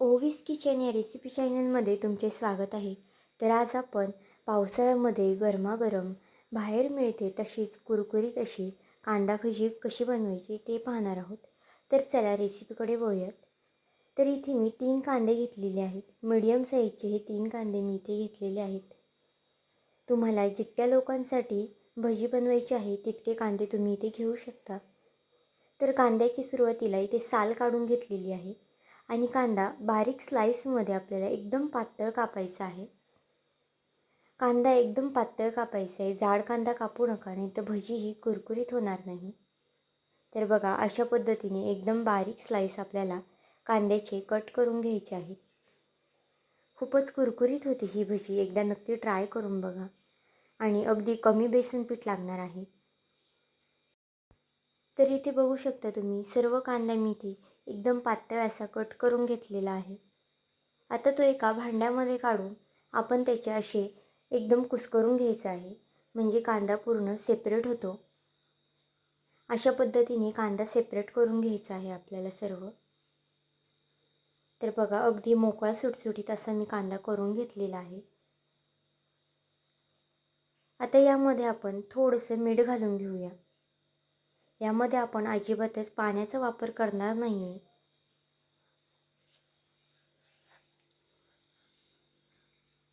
ओवीस kitchen या recipe चॅनलमध्ये तुमचे स्वागत आहे. तर आज आपण पावसाळ्यामध्ये गरमागरम बाहेर मिळते तशीच कुरकुरीत अशी कांदा भजी कशी बनवायची ते पाहणार आहोत. तर चला रेसिपीकडे वळूयात. तर इथे मी तीन कांदे घेतलेले आहेत. मीडियम साईजचे हे तीन कांदे मी इथे घेतलेले आहेत. तुम्हाला जितक्या लोकांसाठी भजी बनवायची आहे तितके कांदे तुम्ही इथे घेऊ शकता. तर कांद्याची सुरुवातीला इथे साल काढून घेतलेली आहे. आणि कांदा बारीक स्लाईसमध्ये आपल्याला एकदम पातळ कापायचा आहे. कांदा एकदम पातळ कापायचा आहे. जाड कांदा कापू नका नाही तर भजी ही कुरकुरीत होणार नाही. तर बघा अशा पद्धतीने एकदम बारीक स्लाईस आपल्याला कांद्याचे कट करून घ्यायचे आहेत. खूपच कुरकुरीत होती ही भजी. एकदा नक्की ट्राय करून बघा. आणि अगदी कमी बेसन पीठ लागणार आहे. तर इथे बघू शकता तुम्ही सर्व कांदा मी ती एकदम पातळ असा कट करून घेतलेला आहे. आता तो एका भांड्यामध्ये काढून आपण त्याचे असे एकदम कुस्करून घ्यायचं आहे. म्हणजे कांदा पूर्ण सेपरेट होतो. अशा पद्धतीने कांदा सेपरेट करून घ्यायचा आहे आपल्याला सर्व. तर बघा अगदी मोकळा सुटसुटीत असा मी कांदा करून घेतलेला आहे. आता यामध्ये आपण थोडंसं मीठ घालून घेऊया. यामध्ये आपण अजिबातच पाण्याचा वापर करणार नाही आहे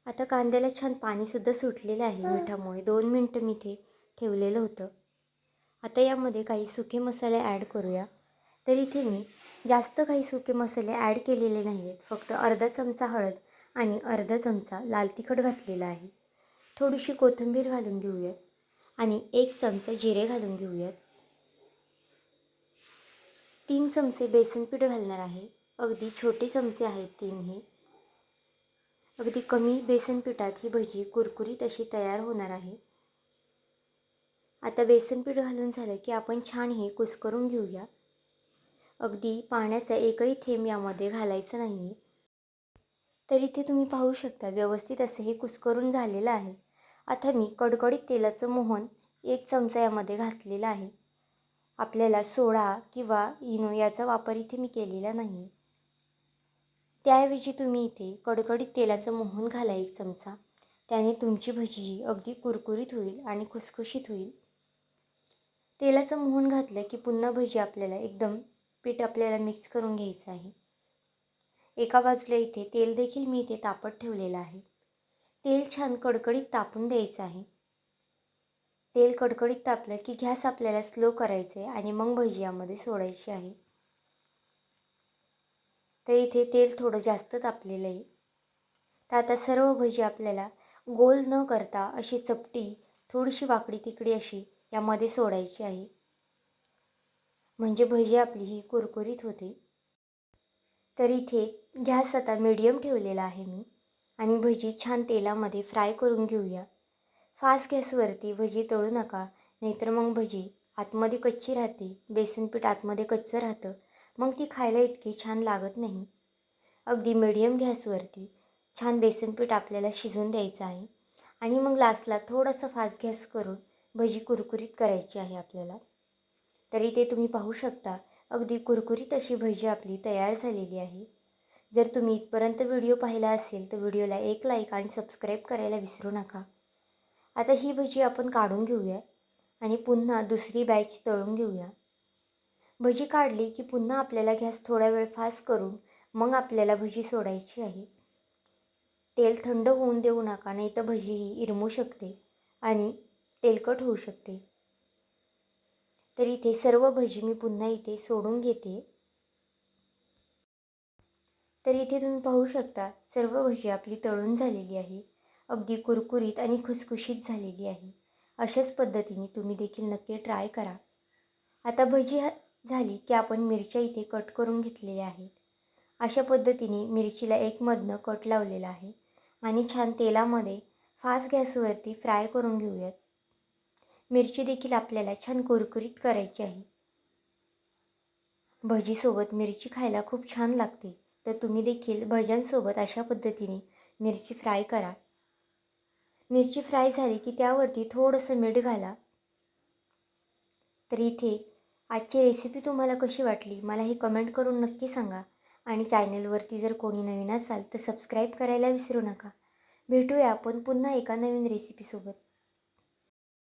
आता कांद्याला छान पाणीसुद्धा सुटलेलं आहे मिठामुळे. दोन मिनटं मी ते ठेवलेलं होतं. आता यामध्ये काही सुके मसाले ॲड करूया. तर इथे मी जास्त काही सुके मसाले ॲड केलेले नाही आहेत फक्त अर्धा चमचा हळद आणि अर्धा चमचा लाल तिखट घातलेला आहे. थोडीशी कोथिंबीर घालून घेऊयात आणि एक चमचा जिरे घालून घेऊयात. तीन चमचे बेसन पीठ घालणार आहे. अगदी छोटे चमचे आहेत तीनही. अगदी कमी बेसन पिठात ही भजी कुरकुरीत अशी तयार होणार आहे. आता बेसन पीठ घालून झालं की आपण छान हे कुस्करून घेऊया. अगदी पाण्याचा एकही थेंब यामध्ये घालायचं नाही आहे तर इथे तुम्ही पाहू शकता व्यवस्थित असं हे कुस्करून झालेलं आहे. आता मी कडकडीत तेलाचं मोहन एक चमचा यामध्ये घातलेला आहे. आपल्याला सोडा किंवा इनो याचा वापर इथे मी केलेला नाही. त्याऐवजी तुम्ही इथे कडकडीत तेलाचं मोहन घाला एक चमचा. त्याने तुमची भजी ही अगदी कुरकुरीत होईल आणि खुसखुशीत होईल. तेलाचं मोहन घातलं की पुन्हा भजी आपल्याला एकदम पीठ आपल्याला मिक्स करून घ्यायचं आहे. एका बाजूला इथे तेल देखील मी इथे तापत ठेवलेलं आहे. तेल छान कडकडीत तापून द्यायचं आहे. तेल कडकडीत तापलं की गॅस आपल्याला स्लो करायचं आहे आणि मग भजी यामध्ये सोडायची आहे. तर इथे तेल थोडं जास्त तापलेलं आहे. तर आता सर्व भजी आपल्याला गोल न करता अशी चपटी थोडीशी वाकडी तिकडी अशी यामध्ये सोडायची आहे. म्हणजे भजी आपली ही कुरकुरीत होते. तर इथे गॅस आता मीडियम ठेवलेला आहे मी. आणि भजी छान तेलामध्ये फ्राय करून घेऊया. फास्ट गॅसवरती भजी तळू नका नाहीतर मग भजी. आतमध्ये कच्ची राहते बेसनपीठ आतमध्ये कच्चं राहतं मग ती खायला इतकी छान लागत नाही. अगदी मिडियम गॅसवरती छान बेसनपीठ आपल्याला शिजून द्यायचं आहे आणि मग लास्टला थोडंसं फास्ट गॅस करून भजी कुरकुरीत करायची आहे आपल्याला. तरी ते तुम्ही पाहू शकता अगदी कुरकुरीत अशी भजी आपली तयार झालेली आहे. जर तुम्ही इथपर्यंत व्हिडिओ पाहिला असेल तर व्हिडिओला एक लाईक आणि सबस्क्राईब करायला विसरू नका. आता ही भजी आपण काढून घेऊया आणि पुन्हा दुसरी बॅच तळून घेऊया. भजी काढली की पुन्हा आपल्याला गॅस थोडा वेळ फास्ट करून मग आपल्याला भजी सोडायची आहे. तेल थंड होऊन देऊ नका नाही तर भजी ही इरमू शकते आणि तेलकट होऊ शकते. तर इथे सर्व भजी मी पुन्हा इथे सोडून घेते. तर इथे तुम्ही पाहू शकता सर्व भजी आपली तळून झालेली आहे. अगदी कुरकुरीत आणि खुसखुशीत झालेली आहे. अशाच पद्धतीने तुम्ही देखील नक्की ट्राय करा. आता भजी झाली की आपण मिरच्या इथे कट करून घेतलेल्या आहेत. अशा पद्धतीने मिरचीला एक मधनं कट लावलेला आहे आणि छान तेलामध्ये फास्ट गॅसवरती फ्राय करून घेऊयात. मिरची देखील आपल्याला छान कुरकुरीत करायची आहे. भजीसोबत मिरची खायला खूप छान लागते. तर तुम्ही देखील भज्यांसोबत अशा पद्धतीने मिरची फ्राय करा. मिरची फ्राय झाली की त्यावरती थोडंसं मीठ घाला. तर इथे आजची रेसिपी तुम्हाला कशी वाटली मला ही कमेंट करून नक्की सांगा. आणि चॅनलवरती जर कोणी नवीन असाल तर सबस्क्राईब करायला विसरू नका. भेटूया आपण पुन्हा एका नवीन रेसिपीसोबत